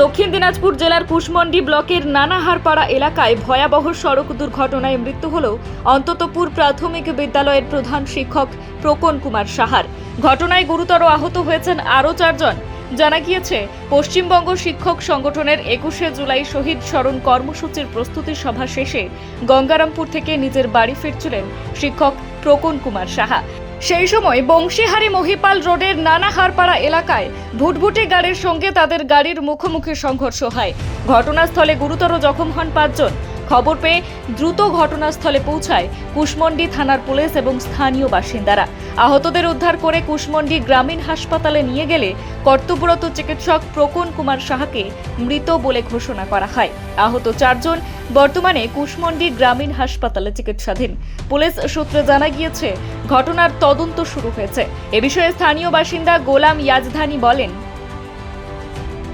দক্ষিণ দিনাজপুর জেলার কুশমন্ডি ব্লকের নানাহারপাড়া এলাকায় ভয়াবহ সড়ক দুর্ঘটনায় মৃত্যু হল অন্ততপুর প্রাথমিক বিদ্যালয়ের প্রধান শিক্ষক প্রকন কুমার সাহার। ঘটনায় গুরুতর আহত হয়েছেন আরও চারজন। জানা গিয়েছে, পশ্চিমবঙ্গ শিক্ষক সংগঠনের একুশে জুলাই শহীদ স্মরণ কর্মসূচির প্রস্তুতি সভা শেষে গঙ্গারামপুর থেকে নিজের বাড়ি ফিরছিলেন শিক্ষক প্রকন কুমার সাহা। সেই সময় বংশীহারি মহিপাল রোডের নানা হারপাড়া এলাকায় ভুটভুটি গাড়ির সঙ্গে তাদের গাড়ির মুখোমুখি সংঘর্ষ হয়। ঘটনাস্থলে গুরুতর জখম হন পাঁচজন। খবর পেয়ে দ্রুত ঘটনাস্থলে পৌঁছায় কুশমন্ডি থানার পুলিশ এবং স্থানীয় বাসিন্দারা। আহতদের উদ্ধার করে কুশমন্ডি গ্রামীণ হাসপাতালে নিয়ে গেলে কর্তব্যরত চিকিৎসক প্রকন কুমার সাহাকে মৃত বলে ঘোষণা করা হয়। আহত চারজন বর্তমানে কুশমন্ডি গ্রামীণ হাসপাতালে চিকিৎসাধীন। পুলিশ সূত্রে জানা গিয়েছে, ঘটনার তদন্ত শুরু হয়েছে। এ বিষয়ে স্থানীয় বাসিন্দা গোলাম ইয়াজধানি বলেন,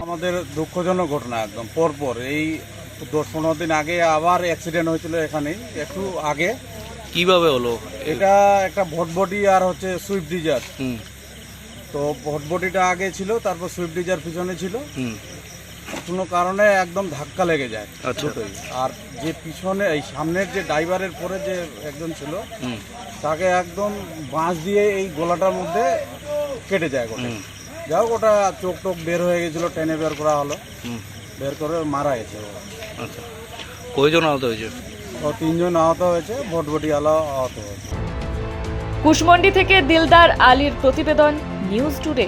আমাদের দুঃখজনক ঘটনা একদম। পরপর এই দশ পনেরো দিন আগে আবার অ্যাক্সিডেন্ট হয়েছিল এখানে একটু আগে। কীভাবে হলো? এটা একটা ভটবটি আর হচ্ছে সুইফট ডিজার তো ভটবটিটা আগে ছিল তারপর সুইফট ডিজার পিছনে ছিল। কোনো কারণে একদম ধাক্কা লেগে যায়। আচ্ছা। দুটোই আর যে পিছনে এই সামনের যে ড্রাইভারের পরে যে একজন ছিল তাকে একদম বাঁশ দিয়ে এই গলাটার মধ্যে কেটে যায় গোটা। যাই হোক ওটা চোখ টোক বের হয়ে গেছিল টেনে বের করা হলো। বের করে মারা গেছে। আচ্ছা। কয়জন আহত হয়েছে? ও তিনজন আহত হয়েছে বটবটি আলা আহত হয়েছে। কুশমন্ডি থেকে দিলদার আলীর প্রতিবেদন নিউজ টুডে।